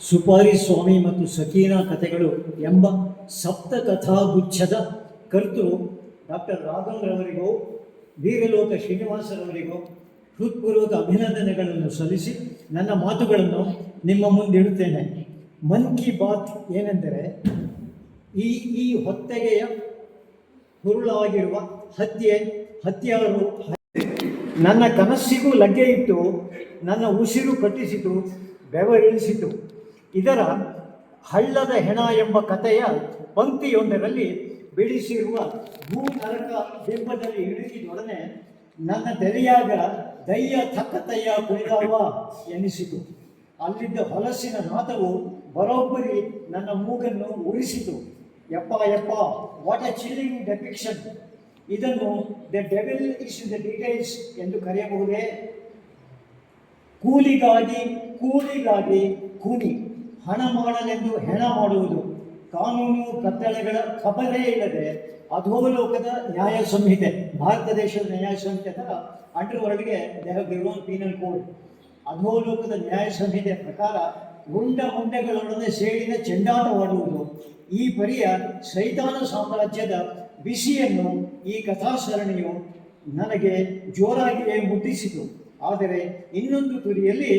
ಸುಪಾರಿ ಸ್ವಾಮಿ ಮತ್ತು ಸಕೀನಾ ಕಥೆಗಳು ಎಂಬ ಸಪ್ತಕಥಾಗುಚ್ಛದ ಕರ್ತೃ ಡಾಕ್ಟರ್ ರಾಘವರವರಿಗೂ ವೀರಲೋಕ ಶ್ರೀನಿವಾಸರವರಿಗೂ ಹೃತ್ಪೂರ್ವಕ ಅಭಿನಂದನೆಗಳನ್ನು ಸಲ್ಲಿಸಿ ನನ್ನ ಮಾತುಗಳನ್ನು ನಿಮ್ಮ ಮುಂದಿಡುತ್ತೇನೆ ಮನ್ ಕಿ ಬಾತ್ ಏನೆಂದರೆ, ಈ ಈ ಹೊತ್ತಗೆಯ ಹುರುಳಾಗಿರುವ ಹತ್ಯೆ, ಹತ್ಯಾರು, ನನ್ನ ಕನಸ್ಸಿಗೂ ಲಗ್ಗೆ ಇಟ್ಟು, ನನ್ನ ಉಸಿರು ಕಟ್ಟಿಸಿತು, ಬೆವರಿಳಿಸಿತು. ಇದರ ಹಳ್ಳದ ಹೆಣ ಎಂಬ ಕಥೆಯ ಪಂಕ್ತಿಯೊಂದರಲ್ಲಿ ಬಿಡಿಸಿರುವ ಭೂ ನರಕ ಬಿಂಬದಲ್ಲಿ ಇಳಿದಿದೊಡನೆ ನನ್ನ ತೆರೆಯಾಗ ದಯ್ಯ ತಕ್ಕತಯ್ಯ ಕುಳಿದಾವ ಎನಿಸಿತು. ಅಲ್ಲಿದ್ದ ಹೊಲಸಿನ ನಾಥವು ಬರೋಬ್ಬರಿ ನನ್ನ ಮೂಗನ್ನು ಉರಿಸಿತು. ಯಪ್ಪ ಯಪ್ಪ ವಾಟ್ ಅ ಚಿಲ್ಲಿಂಗ್ ಡೆಪಿಕ್ಷನ್ ಇದನ್ನು the devil is the details ಎಂದು ಕರೆಯಬಹುದೇ? ಕೂಲಿಗಾಗಿ ಕೂಲಿಗಾಗಿ ಕೂಲಿ ಹಣ ಮಾಡಲೆಂದು ಹೆಣ ಮಾಡುವುದು. ಕಾನೂನು ಕತ್ತಳೆಗಳ ಖಬರೇ ಇಲ್ಲದೆ ಅಧೋಲೋಕದ ನ್ಯಾಯ ಸಂಹಿತೆ, ಭಾರತ ದೇಶದ ನ್ಯಾಯ ಸಂಹಿತೆ ಅಂಡರ್ ವರ್ಲ್ಡ್ಗೆ ದೇ ಪೀನಲ್ ಕೋಡ್ ಅಧೋಲೋಕದ ನ್ಯಾಯ ಸಂಹಿತೆ ಪ್ರಕಾರ ಉಂಡ ಉಂಡೆಗಳೊಡನೆ ಸೇರಿದ ಚೆಂಡಾಟವಾಡುವುದು. ಈ ಪರಿಯ ಸೈತಾನ ಸಾಮ್ರಾಜ್ಯದ ಬಿಸಿಯನ್ನು ಈ ಕಥಾಸರಣಿಯು ನನಗೆ ಜೋರಾಗಿಯೇ ಮುಟ್ಟಿಸಿತು. ಆದರೆ ಇನ್ನೊಂದು ತುದಿಯಲ್ಲಿ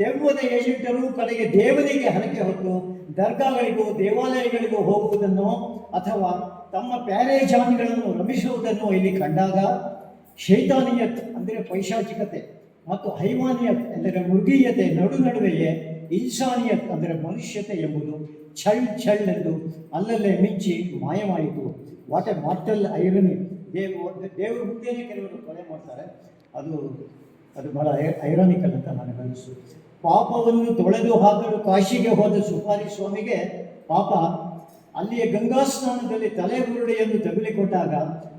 ದೆವ್ವದ ಏಜೆಂಟರು ಕಡೆಗೆ ದೇವರಿಗೆ ಹರಕೆ ಹೊತ್ತು ದರ್ಗಾಗಳಿಗೂ ದೇವಾಲಯಗಳಿಗೂ ಹೋಗುವುದನ್ನು ಅಥವಾ ತಮ್ಮ ಪ್ಯಾರೇಜಾನಿಗಳನ್ನು ರಮಿಸುವುದನ್ನು ಇಲ್ಲಿ ಕಂಡಾಗ ಶೈತಾನಿಯತ್ ಅಂದರೆ ಪೈಶಾಚಿಕತೆ ಮತ್ತು ಹೈವಾನಿಯತ್ ಅಂದರೆ ಮೃಗೀಯತೆ ನಡು ನಡುವೆಯೇ ಇನ್ಸಾನಿಯತ್ ಅಂದರೆ ಮನುಷ್ಯತೆ ಎಂಬುದು ಛಳ್ ಛಳ್ ಎಂದು ಅಲ್ಲಲ್ಲೇ ಮಿಂಚಿ ಮಾಯವಾಯಿತು. ವಾಟ್ ಎ ಮಾರ್ಟಲ್ ಐರನಿ ದೇವ, ದೇವರ ಮುಂದೆಯೇ ಕೆಲವರು ಕೊಲೆ ಮಾಡ್ತಾರೆ. ಅದು ಅದು ಬಹಳ ಐರಾನಿಕಲ್ ಅಂತ ನನಗನ್ನಿಸು ಪಾಪವನ್ನು ತೊಳೆದು ಹಾಕಲು ಕಾಶಿಗೆ ಹೋದ ಸುಪಾರಿ ಸ್ವಾಮಿಗೆ ಪಾಪ, ಅಲ್ಲಿಯ ಗಂಗಾ ಸ್ನಾನದಲ್ಲಿ ತಲೆಬುರುಡೆಯನ್ನು ತಗುಲಿಕೊಟ್ಟಾಗ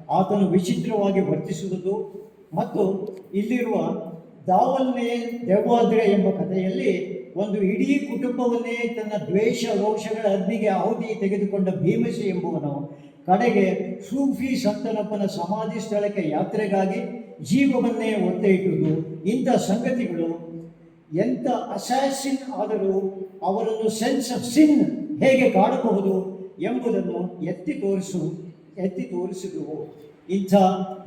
ಆತನು ವಿಚಿತ್ರವಾಗಿ ವರ್ತಿಸುವುದು ಮತ್ತು ಇಲ್ಲಿರುವ ದಾವಲ್ನೇ ದೇವಾದ್ರೆ ಎಂಬ ಕಥೆಯಲ್ಲಿ ಒಂದು ಇಡೀ ಕುಟುಂಬವನ್ನೇ ತನ್ನ ದ್ವೇಷ, ರೋಷಗಳ ಅಗ್ನಿಗೆ ಆಹುತಿ ತೆಗೆದುಕೊಂಡ ಭೀಮಸಿ ಎಂಬುವನು ಕಡೆಗೆ ಸೂಫಿ ಸಂತನಪ್ಪನ ಸಮಾಧಿ ಸ್ಥಳಕ್ಕೆ ಯಾತ್ರೆಗಾಗಿ ಜೀವವನ್ನೇ ಒತ್ತೆ ಇಟ್ಟುದು ಇಂಥ ಸಂಗತಿಗಳು ಎಂಥ ಅಸಾಸಿನ್ ಆದರೂ ಅವರನ್ನು ಸೆನ್ಸ್ ಆಫ್ ಸಿನ್ ಹೇಗೆ ಕಾಡಬಹುದು ಎಂಬುದನ್ನು ಎತ್ತಿ ತೋರಿಸು, ಎತ್ತಿ ತೋರಿಸಿದುವು ಇಂಥ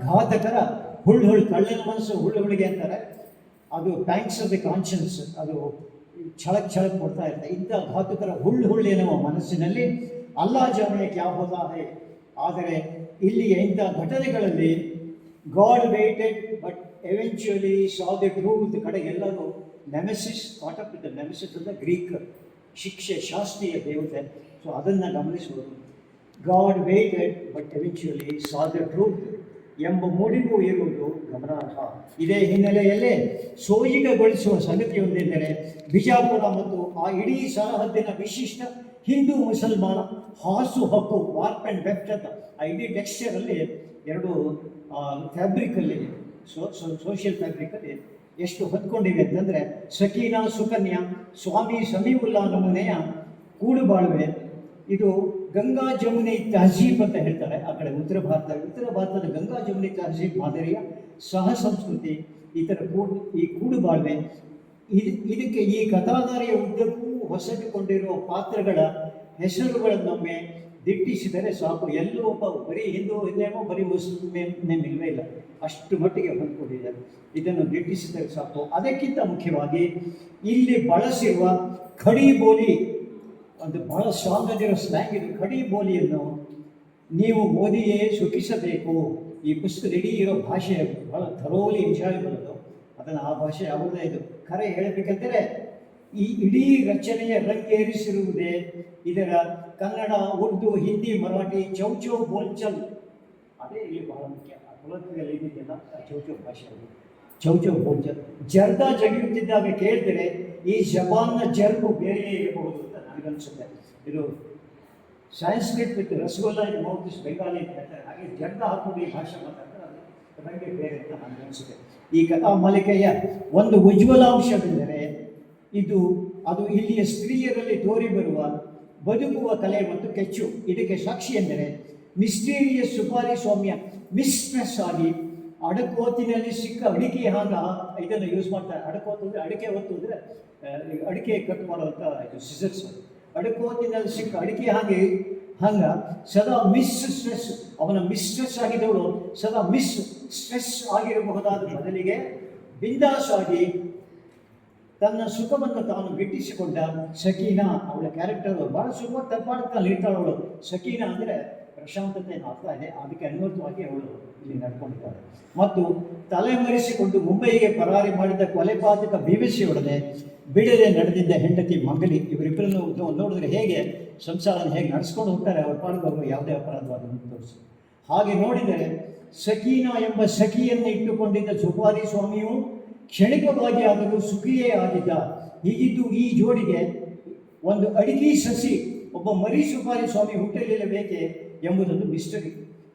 ಘಾತಕರ ಹುಳ್ಳು ಹುಳ್ಳು ಕಳ್ಳನ ಮನಸ್ಸು ಹುಳ್ಳು ಹುಳಿಗೆ ಅಂತಾರೆ. ಅದು ಟ್ಯಾಂಕ್ಸ್ ಆಫ್ ದಿ ಕಾನ್ಷಿಯನ್ಸ್ ಅದು ಛಳಕ್ ಛಳಕ್ ಕೊಡ್ತಾ ಇರುತ್ತೆ. ಇಂಥ ಘಾತಕರ ಹುಳ್ಳು ಹುಳ್ಳು ಎನ್ನುವ ಮನಸ್ಸಿನಲ್ಲಿ ಅಲ್ಲಾ ಜಾನೆ ಕ್ಯಾ ಹೋದ ಆದರೆ ಇಲ್ಲಿಯ ಇಂಥ ಘಟನೆಗಳಲ್ಲಿ god waited but eventually saw the truth ಎಲ್ಲರೂ nemesis thought up the nemesis ಅಂತ ಗ್ರೀಕ್ ಶಿಕ್ಷೆ, ಶಾಸ್ತ್ರೀಯ ದೇವತೆ. ಸೊ ಅದನ್ನು ಗಮನಿಸುವುದು. God waited but eventually saw the truth ಎಂಬ ಮೂಡಿಗೂ ಇರುವುದು ಗಮನಾರ್ಹ. ಇದೇ ಹಿನ್ನೆಲೆಯಲ್ಲೇ ಸೋಜಿಗಗೊಳಿಸುವ ಸಂಗತಿಯೊಂದೆಂದರೆ ಬಿಜಾಪುರ ಮತ್ತು ಆ ಇಡೀ ಸರಹದ್ದಿನ ವಿಶಿಷ್ಟ ಹಿಂದೂ ಮುಸಲ್ಮಾನ ಹಾಸು ಹಕ್ಕು ವಾರ್ಪ್ ಆ್ಯಂಡ್ ವೆಫ್ಟ್ ಆ ಇಡೀ ಟೆಕ್ಸ್ಚರಲ್ಲಿ ಎರಡು ಫ್ಯಾಬ್ರಿಕಲ್ಲಿ ಸೋ ಸೋಷಿಯಲ್ ಫ್ಯಾಬ್ರಿಕಲ್ಲಿ ಎಷ್ಟು ಹೊತ್ಕೊಂಡಿವೆ ಅಂತಂದರೆ ಸಕೀನಾ ಸುಕನ್ಯಾ, ಸ್ವಾಮಿ ಸಮೀವುಲ್ಲಾ ನಮೂನೆಯ ಕೂಡುಬಾಳ್ವೆ ಇದು ಗಂಗಾ ಜಮುನಿ ತಹಜೀಬ್ ಅಂತ ಹೇಳ್ತಾರೆ ಆ ಕಡೆ ಉತ್ತರ ಭಾರತ, ಉತ್ತರ ಭಾರತದ ಗಂಗಾ ಜಮುನಿ ತಹಜೀಬ್ ಮಾದರಿಯ ಸಹ ಸಂಸ್ಕೃತಿ ಇತರ ಕೂಡು ಈ ಕೂಡುಬಾಳ್ವೆ ಇದು, ಇದಕ್ಕೆ ಈ ಕಥಾಧಾರೆಯ ಉದ್ದಕ್ಕೂ ಹೊಸಟುಕೊಂಡಿರುವ ಪಾತ್ರಗಳ ಹೆಸರುಗಳನ್ನೊಮ್ಮೆ ದಿಟ್ಟಿಸಿದರೆ ಸಾಕು. ಎಲ್ಲೂ ಒಬ್ಬ ಬರೀ ಹಿಂದೂ ಹಿಂದೇಮೋ ಬರೀ ಮುಸ್ಲಿಂ ನೇಮ್ ಇಲ್ಲ. ಅಷ್ಟು ಮಟ್ಟಿಗೆ ಹೊಂದ್ಕೊಂಡಿದ್ದಾರೆ. ಇದನ್ನು ದಿಟ್ಟಿಸಿದರೆ ಸಾಕು. ಅದಕ್ಕಿಂತ ಮುಖ್ಯವಾಗಿ ಇಲ್ಲಿ ಬಳಸಿರುವ ಖಡಿ ಬೋಲಿ ಒಂದು ಬಹಳ ಆಗಿರೋ ಸ್ಲ್ಯಾಂಗ್ ಇದು. ಖಡಿ ಬೋಲಿಯನ್ನು ನೀವು ಓದಿಯೇ ಸುಖಿಸಬೇಕು ಈ ಪುಸ್ತಕದ ಇಡೀ ಇರೋ ಭಾಷೆ ಬಹಳ ಥರೋಲಿ ವಿಚಾರ ಅದು ಅದನ್ನು ಆ ಭಾಷೆ ಯಾವುದೇ ಇದು ಖರೆ ಹೇಳಬೇಕಂದರೆ ಈ ಇಡೀ ರಚನೆಯ ರಂಗೇರಿಸಿರುವುದೇ ಇದರ ಕನ್ನಡ, ಉರ್ದು, ಹಿಂದಿ, ಮರಾಠಿ, ಚೌಚೌ, ಬೋಲ್ಚಲ್. ಅದೇ ಇಲ್ಲಿ ಬಹಳ ಮುಖ್ಯ. ಕುಲಕದಲ್ಲಿ ಇದೆಯಲ್ಲ ಚೌಚೌ ಭಾಷೆ ಅದು. ಚೌಚೌ, ಬೋಲ್ಚಲ್. ಜರ್ದ ಜಗಿಯುತ್ತಿದ್ದಾಗ ಕೇಳಿದರೆ ಈ ಜಬಾನ್ನ ಜರ್ಬು ಬೇರೆಯೇ ಇರಬಹುದು ಅಂತ ನನಗನ್ಸುತ್ತೆ. ಇದು Sanskrit with rasgulla in mouth is Bengali ಅಂತ ಹೇಳ್ತಾರೆ. ಹಾಗೆ ಜರ್ದ ಹಾಕೊಂಡು ಈ ಭಾಷೆ ಮಾತಾಡ್ತಾರೆ, ಅದು ನನಗೆ ಬೇರೆ ಅಂತ ನನಗನ್ಸುತ್ತೆ. ಈ ಕಥಾ ಮಾಲಿಕೆಯ ಒಂದು ಉಜ್ವಲಾಂಶವೆಂದರೆ, ಇದು, ಅದು ಇಲ್ಲಿಯ ಸ್ತ್ರೀಯರಲ್ಲಿ ತೋರಿ ಬರುವ ಬದುಕುವ ಕಲೆ ಮತ್ತು ಕೆಚ್ಚು. ಇದಕ್ಕೆ ಸಾಕ್ಷಿ ಎಂದರೆ ಮಿಸ್ಟೀರಿಯಸ್ ಸುಪಾರಿ ಸ್ವಾಮ್ಯ ಮಿಸ್ಟ್ರೆಸ್ ಆಗಿ ಅಡಕೋತಿನಲ್ಲಿ ಸಿಕ್ಕ ಅಡಿಕೆ ಹಾಗ ಇದನ್ನು ಯೂಸ್ ಮಾಡ್ತಾರೆ. ಅಡಕೋತು ಅಂದರೆ ಅಡಿಕೆ ಹೊತ್ತು ಅಂದರೆ ಅಡಿಕೆ ಕಟ್ ಮಾಡುವಂಥ ಇದು ಸಿಸರ್ಸ್ ಅಡಕೋತಿನಲ್ಲಿ ಸಿಕ್ಕ ಅಡಿಕೆ ಹಾಗೆ, ಹಂಗ ಸದಾ ಮಿಸ್ ಸ್ಟ್ರೆಸ್ ಅವನ ಮಿಸ್ ಸ್ಟ್ರೆಸ್ ಆಗಿದ್ದವಳು ಸದಾ ಮಿಸ್ ಸ್ಟ್ರೆಸ್ ಆಗಿರಬಹುದಾದ ಬದಲಿಗೆ ಬಿಂದಾಸ್ ಆಗಿ ತನ್ನ ಸುಖವನ್ನು ತಾನು ಗಿಟ್ಟಿಸಿಕೊಂಡ ಸಕೀನಾ ಅವಳ ಕ್ಯಾರೆಕ್ಟರ್ ಬಹಳ ಸುಖವಾಗಿ ತಪ್ಪಾಡ್ತಾ ಇರ್ತಾಳೆ ಅವಳು. ಸಕೀನಾ ಅಂದರೆ ಪ್ರಶಾಂತತೆ ಆಗ್ತಾ ಇದೆ. ಅದಕ್ಕೆ ಅನ್ವರ್ಥವಾಗಿ ಅವಳು ಇಲ್ಲಿ ನಡ್ಕೊಂಡಿದ್ದಾಳೆ. ಮತ್ತು ತಲೆಮರೆಸಿಕೊಂಡು ಮುಂಬೈಗೆ ಪರಾರಿ ಮಾಡಿದ ಕೊಲೆಪಾತಕ ಭೀಮಸಿಯೊಡನೆ ಬಿಡದೆ ನಡೆದಿದ್ದ ಹೆಂಡತಿ ಮಂಗಲಿ, ಇವರಿಬ್ಬರನ್ನು ನೋಡಿದ್ರೆ ಹೇಗೆ ಸಂಸಾರ ಹೇಗೆ ನಡೆಸ್ಕೊಂಡು ಹೋಗ್ತಾರೆ, ಅವ್ರ ಅವರು ಯಾವುದೇ ಅಪರಾಧವಾದನ್ನು ತೋರಿಸಿ. ಹಾಗೆ ನೋಡಿದರೆ ಸಕೀನಾ ಎಂಬ ಸಖಿಯನ್ನು ಇಟ್ಟುಕೊಂಡಿದ್ದ ಸುಪಾರಿ ಸ್ವಾಮಿಯು ಕ್ಷಣಿಕವಾಗಿ ಆದರೂ ಸುಖಿಯೇ ಆಗಿದ್ದ. ಹೀಗಿದ್ದು ಈ ಜೋಡಿಗೆ ಒಂದು ಅಡಿಕೆ ಸಸಿ, ಒಬ್ಬ ಮರಿ ಸುಪಾರಿ ಸ್ವಾಮಿ ಹುಟ್ಟಲಿಲ್ಲಬೇಕೆ ಎಂಬುದೊಂದು ಮಿಸ್ಟರಿ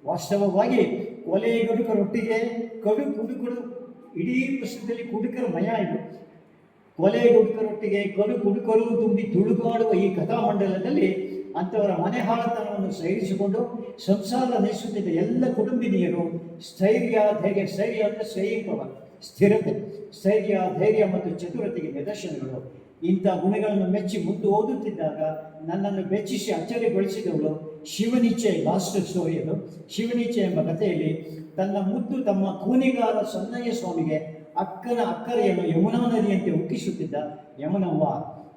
ವಾಸ್ತವವಾಗಿ ಕೊಲೆ ಗುಡುಕರೊಟ್ಟಿಗೆ ಕಡು ಕುಡುಕರು ಇಡೀ ಪುಸ್ತಕದಲ್ಲಿ ಕುಡುಕರ ಮಯ ಇದು. ಕೊಲೆ ಗುಡುಕರೊಟ್ಟಿಗೆ ಕಡು ಕುಡುಕರು ತುಂಬಿ ತುಳುಕಾಡುವ ಈ ಕಥಾಮಂಡಲದಲ್ಲಿ ಅಂಥವರ ಮನೆ ಹಾಳತನವನ್ನು ಸಹಿಸಿಕೊಂಡು ಸಂಸಾರ ನಡೆಸುತ್ತಿದ್ದ ಎಲ್ಲ ಕುಟುಂಬಿನಿಯರು ಸ್ಥೈರ್ಯ, ಧೈರ್ಯ ಸ್ಥೈರ್ಯ ಅಂದರೆ ಸ್ಥಿರತೆ. ಸ್ಥೈರ್ಯ ಧೈರ್ಯ ಮತ್ತು ಚತುರತೆಗೆ ನಿದರ್ಶನಗಳು. ಇಂಥ ಗುಣಗಳನ್ನು ಮೆಚ್ಚಿ ಮುಂದೆ ಓದುತ್ತಿದ್ದಾಗ ನನ್ನನ್ನು ಮೆಚ್ಚಿಸಿ ಅಚ್ಚರಿಗೊಳಿಸಿದವಳು ಶಿವನಿಚ್ಛೆ ಲಾಸ್ಟ್ ಸ್ಟೋರಿ ಅದು. ಎಂಬ ಕಥೆಯಲ್ಲಿ ತನ್ನ ಮುದ್ದು ತಮ್ಮ ಕೂನಿಗಾರ ಸೊನ್ನಯ್ಯ ಸ್ವಾಮಿಗೆ ಅಕ್ಕನ ಅಕ್ಕರೆಯನ್ನು ಯಮುನಾ ನದಿಯಂತೆ ಉಕ್ಕಿಸುತ್ತಿದ್ದ ಯಮನವ್ವ.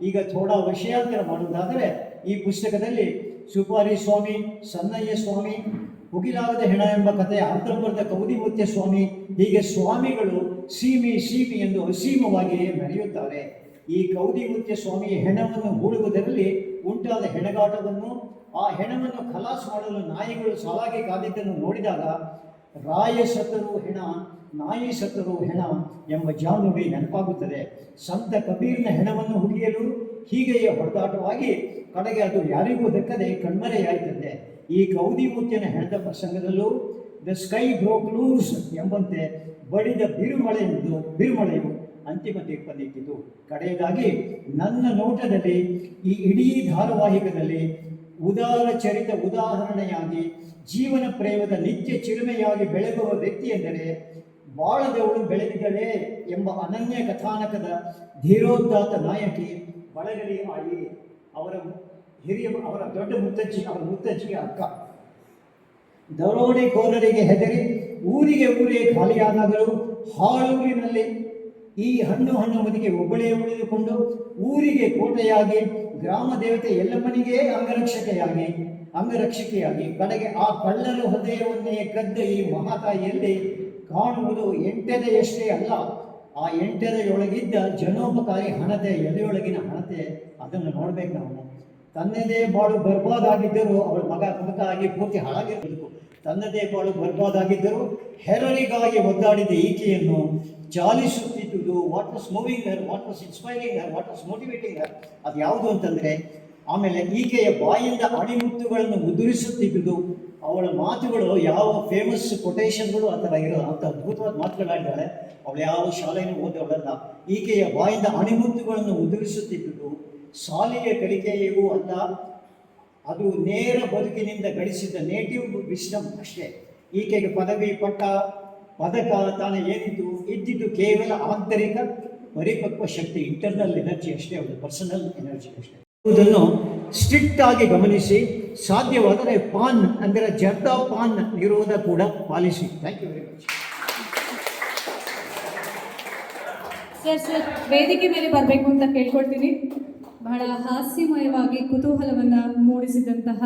ಈಗ ಥೋಡಾ ವಿಷಯಾಂತರ ಮಾಡುವುದಾದರೆ ಈ ಪುಸ್ತಕದಲ್ಲಿ, ಸುಪಾರಿ ಸ್ವಾಮಿ, ಸನ್ನಯ್ಯ ಸ್ವಾಮಿ ಮುಗಿಲಾಗದ ಹೆಣ ಎಂಬ ಕಥೆಯ ಅರ್ಥಂಬರದ ಕೌದಿಮುತ್ಯ ಸ್ವಾಮಿ, ಹೀಗೆ ಸ್ವಾಮಿಗಳು ಸೀಮಿ ಸೀಮಿ ಎಂದು ಅಸೀಮವಾಗಿ ಮೆರೆಯುತ್ತಾರೆ. ಈ ಕೌದಿಮುತ್ಯ ಸ್ವಾಮಿಯ ಹೆಣವನ್ನು ಹೂಡುವುದರಲ್ಲಿ ಉಂಟಾದ ಹೆಣಗಾಟವನ್ನು, ಆ ಹೆಣವನ್ನು ಖಲಾಸ್ ಮಾಡಲು ನಾಯಿಗಳು ಸಾಲಾಗಿ ಕಾದಿದ್ದನ್ನು ನೋಡಿದಾಗ, ರಾಯ ಸತ್ತರು ಹೆಣ, ನಾಯಿ ಸತ್ತರು ಹೆಣ ಎಂಬ ಜಾನುಡಿ ನೆನಪಾಗುತ್ತದೆ. ಸಂತ ಕಬೀರ್ನ ಹೆಣವನ್ನು ಹುಗಿಯಲು ಹೀಗೆಯೇ ಹೊಡೆದಾಟವಾಗಿ ಕಡೆಗೆ ಅದು ಯಾರಿಗೂ ದಕ್ಕದೆ ಕಣ್ಮರೆಯಾಯ್ತದೆ ಈ ಗೌದಿ ಮುತ್ಯನ ಹೆಣದ ಪ್ರಸಂಗದಲ್ಲೂ ದ ಸ್ಕೈ ಬ್ರೋಕ್ ಲೂಸ್ ಎಂಬಂತೆ ಬಡಿದ ಬಿರುಮಳೆಯುವುದು ಬಿರುಮಳೆಯು ಅಂತಿಮ ತೀರ್ಪನ್ನಿಟ್ಟಿತು ಕಡೆಯದಾಗಿ ನನ್ನ ನೋಟದಲ್ಲಿ ಈ ಇಡೀ ಧಾರಾವಾಹಿಕದಲ್ಲಿ ಉದಾರ ಚರಿತ ಉದಾಹರಣೆಯಾಗಿ ಜೀವನ ಪ್ರೇಮದ ನಿತ್ಯ ಚಿಲುಮೆಯಾಗಿ ಬೆಳಗುವ ವ್ಯಕ್ತಿ ಎಂದರೆ ಬಾಳದವಳು ಬೆಳೆದಿದ್ದಳೆ ಎಂಬ ಅನನ್ಯ ಕಥಾನಕದ ಧೀರೋದ್ದಾತ ನಾಯಕಿ ಬಳಗಲಿ ಆಯಿ. ಅವರ ಹಿರಿಯ ಅವರ ದೊಡ್ಡ ಮುತ್ತಜ್ಜಿ, ಅವರ ಮುತ್ತಜ್ಜಿಗೆ ಅಕ್ಕ. ದರೋಡೆಕೋರರಿಗೆ ಹೆದರಿ ಊರಿಗೆ ಊರೇ ಖಾಲಿಯಾದಾಗಲೂ ಹಾಳೂರಿನಲ್ಲಿ ಈ ಹಣ್ಣು ಹಣ್ಣು ಮನೆಗೆ ಒಬ್ಬಳೇ ಉಳಿದುಕೊಂಡು ಊರಿಗೆ ಕೋಟೆಯಾಗಿ, ಗ್ರಾಮ ದೇವತೆ ಎಲ್ಲಮ್ಮನಿಗೆ ಅಂಗರಕ್ಷಕೆಯಾಗಿ ಅಂಗರಕ್ಷಕೆಯಾಗಿ, ಕಡೆಗೆ ಆ ಕಳ್ಳರು ಹೃದಯವನ್ನೇ ಕದ್ದ ಈ ಮಹಾತಾಯಿಯಲ್ಲಿ ಕಾಣುವುದು ಎಂಟೆದೆಯಷ್ಟೇ ಅಲ್ಲ, ಆ ಎಂಟೆದೆಯೊಳಗಿದ್ದ ಜನೋಪಕಾರಿ ಹಣತೆ ಎದೆಯೊಳಗಿನ ಹಣತೆ, ಅದನ್ನು ನೋಡ್ಬೇಕು ನಾವು. ತನ್ನದೇ ಬಾಳು ಬರ್ಬಾದಾಗಿದ್ದರೂ ಅವಳ ಮಗ ಮುಖ ಆಗಿ ಪೂರ್ತಿ ಹಾಳಾಗಿರಬೇಕು. ತನ್ನದೇ ಬಾಳು ಬರ್ಬಾದಾಗಿದ್ದರೂ ಹೆರರಿಗಾಗಿ ಒದ್ದಾಡಿದ ಈಕೆಯನ್ನು ಚಾಲಿಸುತ್ತಿದ್ದುದು what was moving her what was inspiring her what was motivating her ಅದು ಯಾವುದು ಅಂತಂದರೆ, ಆಮೇಲೆ ಈಕೆಯ ಬಾಯಿಂದ ಅಣಿಮುತ್ತುಗಳನ್ನು ಉದುರಿಸುತ್ತಿದ್ದುದು ಅವಳ ಮಾತುಗಳು, ಯಾವ ಫೇಮಸ್ ಕೊಟೇಶನ್ಗಳು ಆ ಥರ ಇರೋ ಅಂಥ ಅದ್ಭುತವಾದ ಮಾತುಗಳಾಡಿದ್ದಾಳೆ ಅವಳು ಯಾವ ಶಾಲೆಯನ್ನು ಓದವಳಲ್ಲ ಈಕೆಯ ಬಾಯಿಂದ ಅಣಿಮುತ್ತುಗಳನ್ನು ಉದುರಿಸುತ್ತಿದ್ದುದು ಶಾಲೆಯ ಕಲಿಕೆಯೂ ಅಲ್ಲ, ಅದು ನೇರ ಬದುಕಿನಿಂದ ಗಳಿಸಿದ ನೇಟಿವ್ ವಿಸ್ಡಮ್ ಅಷ್ಟೇ. ಈಕೆಗೆ ಪದವಿ ಪಟ್ಟ ಪದಕ ತಾನು ಏನಿದ್ದು, ಇದ್ದಿದ್ದು ಕೇವಲ ಆಂತರಿಕ ಪರಿಪಕ್ವ ಶಕ್ತಿ ಇಂಟರ್ನಲ್ ಎನರ್ಜಿ ಅಷ್ಟೇ ಅವಳು ಪರ್ಸನಲ್ ಎನರ್ಜಿ ಅಷ್ಟೇ. ಇದನ್ನು ಸ್ಟ್ರಿಕ್ಟ್ ಆಗಿ ಗಮನಿಸಿ, ಸಾಧ್ಯವಾದರೆ ಪಾನ್ ಅಂದರೆ ಜರ್ದಾ ಪಾನ್ ವಿರೋಧ ಕೂಡ policy. Thank you very much sir sir ವೇದಿಕೆ ಮೇಲೆ ಬರಬೇಕು ಅಂತ ಕೇಳ್ಕೊಳ್ತೀನಿ. ಬಹಳ ಹಾಸ್ಯಮಯವಾಗಿ ಕುತೂಹಲವನ್ನ ಮೂಡಿಸಿದಂತಹ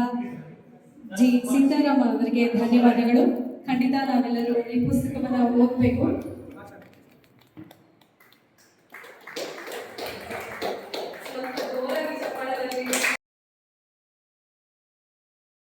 ಜಿ ಸೀತಾರಾಮ ಅವರಿಗೆ ಧನ್ಯವಾದಗಳು. ಖಂಡಿತ ನಾವೆಲ್ಲರೂ ಈ ಪುಸ್ತಕವನ್ನು ಓದಬೇಕು.